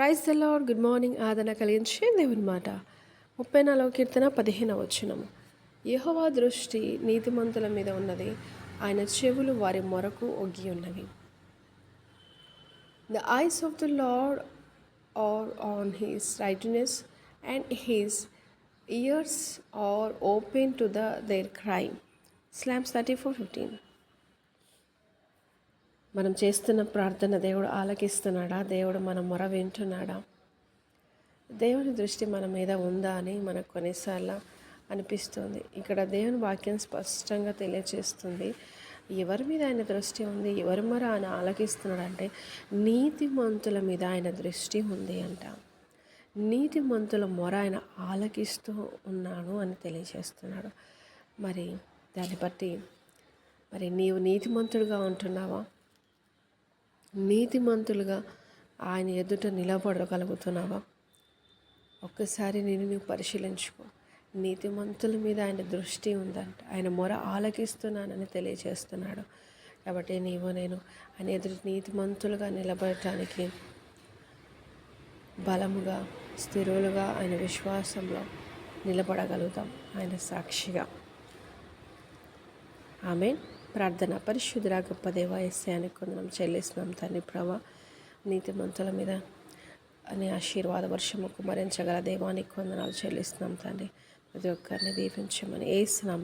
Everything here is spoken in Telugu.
Praise the good morning. ఆదరణ కలిగించే దేవుని మాట. ముప్పై నాలుగవ కీర్తన పదిహేనవ వచనం యెహోవా దృష్టి నీతిమంతుల మీద ఉన్నది. ఆయన చెవులు వారి మొరకు ఒగ్గి ఉన్నవి. The eyes of the Lord are on his righteous and his ears are open to the their cry Psalms thirty four fifteen మనం చేస్తున్న ప్రార్థన దేవుడు ఆలకిస్తున్నాడా? దేవుడు మన మొర వింటున్నాడా? దేవుని దృష్టి మన మీద ఉందా అని మనకు కొన్నిసార్లు అనిపిస్తుంది. ఇక్కడ దేవుని వాక్యం స్పష్టంగా తెలియజేస్తుంది ఎవరి మీద ఆయన దృష్టి ఉంది? ఎవరి మొర ఆయన ఆలకిస్తున్నాడంటే నీతిమంతుల మీద ఆయన దృష్టి ఉంది అంట. నీతిమంతుల మొర ఆయన ఆలకిస్తూ ఉన్నాను అని తెలియజేస్తున్నాడు మరి దాన్ని బట్టి మరి నీవు నీతిమంతుడుగా ఉంటున్నావా? నీతిమంతులుగా ఆయన ఎదుట నిలబడగలుగుతున్నావా? ఒక్కసారి నేను నువ్వు పరిశీలించుకో. నీతిమంతుల మీద ఆయన దృష్టి ఉందంట. ఆయన మొర ఆలకిస్తున్నానని తెలియజేస్తున్నాడు. కాబట్టి నీవు నేను ఆయన ఎదురు నీతిమంతులుగా నిలబడటానికి బలముగా స్థిరులుగా ఆయన విశ్వాసంలో నిలబడగలుగుతాం. ఆయన సాక్షిగా. ఆమె ప్రార్థన. పరిశుద్ధురా గొప్ప దేవ ఎస్యానికి కొందరం చెల్లిస్తున్నాం తండ్రి ప్రభా. నీతిమంతుల మీద అని ఆశీర్వాద వర్షము కుమరించగల దేవానికి కొందనాలు చెల్లిస్తున్నాం తండ్రి. ప్రతి ఒక్కరిని దీపించమని ఏస్తున్నాం